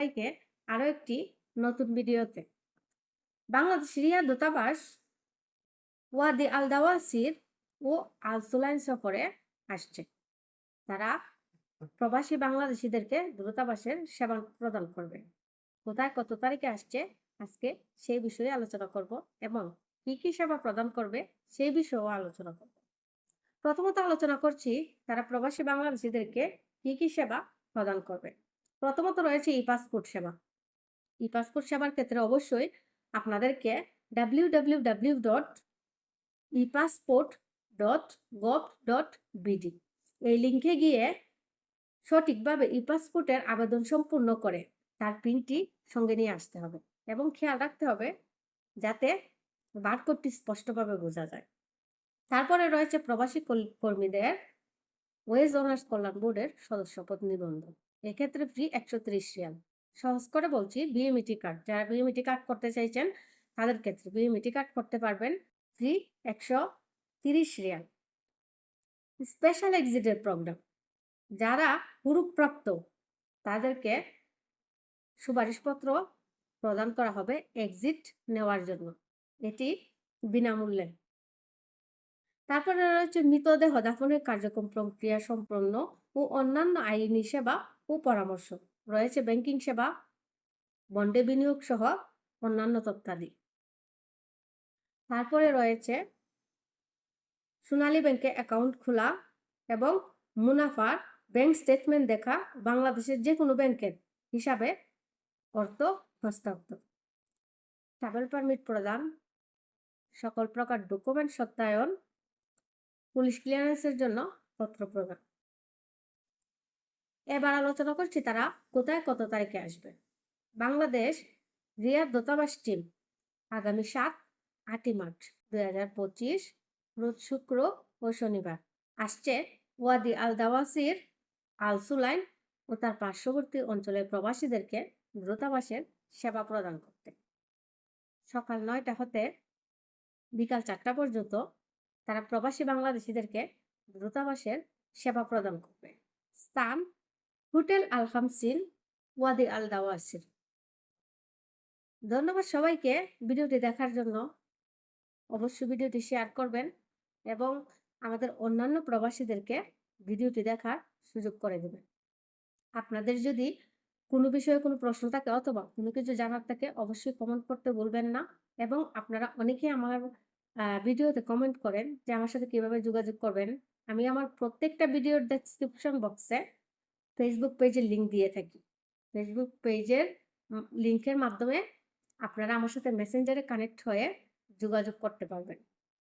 সবাইকে আরও একটি নতুন ভিডিওতে। বাংলাদেশ রিয়া দূতাবাস ওয়াদি আল দাওয়াসির ও আল সুলাইন সফরে আসছে। তারা প্রবাসী বাংলাদেশিদেরকে দূতাবাসের সেবা প্রদান করবে। কোথায় কত তারিখে আসছে আজকে সেই বিষয়ে আলোচনা করব এবং কি কি সেবা প্রদান করবে সেই বিষয়েও আলোচনা করব। প্রথমত আলোচনা করছি তারা প্রবাসী বাংলাদেশিদেরকে কি কি সেবা প্রদান করবে। প্রথমত রয়েছে ই পাসপোর্ট সেবা। ই পাসপোর্ট সেবার ক্ষেত্রে অবশ্যই আপনাদেরকে W W W dot e passport dot gov dot BD এই লিঙ্কে গিয়ে সঠিকভাবে ই পাসপোর্টের আবেদন সম্পূর্ণ করে তার প্রিন্টটি সঙ্গে নিয়ে আসতে হবে এবং খেয়াল রাখতে হবে যাতে বারকোডটি স্পষ্টভাবে বোঝা যায়। তারপরে রয়েছে প্রবাসী কর্মীদের ওয়েজ অনার্স কল্যাণ বোর্ডের সদস্যপদ নিবন্ধন। এক্ষেত্রে ফ্রি একশো ত্রিশ রিয়াল। সহজ করে বলছি বিএমইটি কার্ড যারা বিএমইটি কার্ড করতে চাইছেন, তাদের ক্ষেত্রে বিএমইটি কার্ড করতে পারবেন ফ্রি একশো তিরিশ রিয়াল। স্পেশাল এক্সিটের প্রোগ্রাম যারা হুরুপ্রাপ্ত তাদেরকে সুপারিশপত্র প্রদান করা হবে এক্সিট নেওয়ার জন্য। এটি বিনামূল্যে। তারপরে রয়েছে মৃতদেহ দাফনের কার্যক্রম প্রক্রিয়া সম্পন্ন ও অন্যান্য আইনি সেবা ও পরামর্শ। রয়েছে ব্যাংকিং সেবা, বন্ডে বিনিয়োগ সহ অন্যান্য তথ্যাদি তারপরে রয়েছে সোনালী ব্যাংকে অ্যাকাউন্ট খোলা এবং মুনাফার ব্যাংক স্টেটমেন্ট দেখা বাংলাদেশের যে কোনো ব্যাংকের হিসাবে অর্থ হস্তান্তর ট্রাভেল পারমিট প্রদান, সকল প্রকার ডকুমেন্ট সত্যায়ন, পুলিশ ক্লিয়ারেন্সের জন্য পত্র প্রদান। এবার আলোচনা করছি তারা কোথায় কত তারিখে আসবে। বাংলাদেশ রিয়াদ দূতাবাস টিম আগামী সাত আটই মার্চ দুই হাজার পঁচিশ, রোজ শুক্র ও শনিবার। আসছে ওয়াদি আল দাওয়াসির আল সুলাইন ও তার পার্শ্ববর্তী অঞ্চলের প্রবাসীদেরকে দূতাবাসের সেবা প্রদান করতে। সকাল নয়টা হতে বিকাল চারটা পর্যন্ত তারা প্রবাসী বাংলাদেশিদেরকে দূতাবাসের সেবা প্রদান করবে। স্থান হোটেল আল হামসিন ওয়াদি আল দাওয়াসির ধন্যবাদ সবাইকে ভিডিওটি দেখার জন্য। অবশ্যই ভিডিওটি শেয়ার করবেন এবং আমাদের অন্যান্য প্রবাসীদেরকে ভিডিওটি দেখার সুযোগ করে দেবেন। আপনাদের যদি কোনো বিষয়ে কোনো প্রশ্ন থাকে অথবা কোনো কিছু জানার থাকে অবশ্যই কমেন্ট করতে বলবেন না এবং আপনারা অনেকেই আমার ভিডিওতে কমেন্ট করেন যে আমার সাথে কীভাবে যোগাযোগ করবেন। আমি আমার প্রত্যেকটা ভিডিওর ডেসক্রিপশন বক্সে ফেসবুক পেজের লিংক দিয়ে থাকি। ফেসবুক পেজের লিঙ্কের মাধ্যমে আপনারা আমার সাথে মেসেঞ্জারে কানেক্ট হয়ে যোগাযোগ করতে পারবেন।